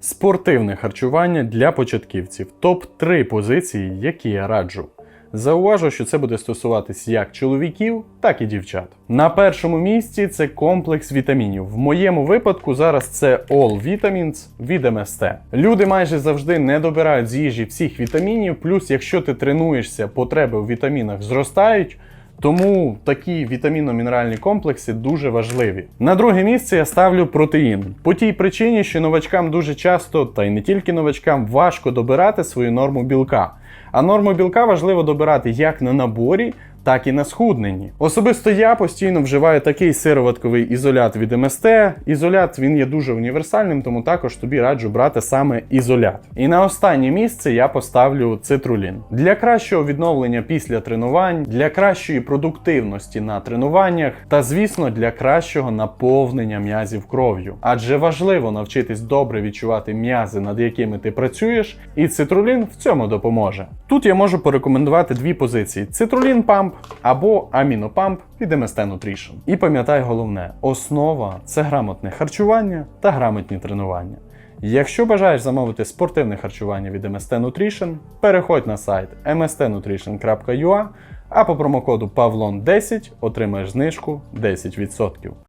Спортивне харчування для початківців. Топ-3 позиції, які я раджу. Зауважу, що це буде стосуватись як чоловіків, так і дівчат. На першому місці це комплекс вітамінів. В моєму випадку зараз це All Vitamins від МСТ. Люди майже завжди не добирають з їжі всіх вітамінів, плюс, якщо ти тренуєшся, потреби в вітамінах зростають. Тому такі вітаміно-мінеральні комплекси дуже важливі. На друге місце я ставлю протеїн. По тій причині, що новачкам дуже часто, та й не тільки новачкам, важко добирати свою норму білка. А норму білка важливо добирати як на наборі, так і на схудненні. Особисто я постійно вживаю такий сироватковий ізолят від МСТ. Ізолят він є дуже універсальним, тому також тобі раджу брати саме ізолят. І на останнє місце я поставлю цитрулін. Для кращого відновлення після тренувань, для кращої продуктивності на тренуваннях та, звісно, для кращого наповнення м'язів кров'ю. Адже важливо навчитись добре відчувати м'язи, над якими ти працюєш, і цитрулін в цьому допоможе. Тут я можу порекомендувати дві позиції: цитрулін памп або амінопамп від MST Nutrition. І пам'ятай головне: основа це грамотне харчування та грамотні тренування. Якщо бажаєш замовити спортивне харчування від MST Nutrition, переходь на сайт mstnutrition.ua, а по промокоду PAVLON10 отримаєш знижку 10%.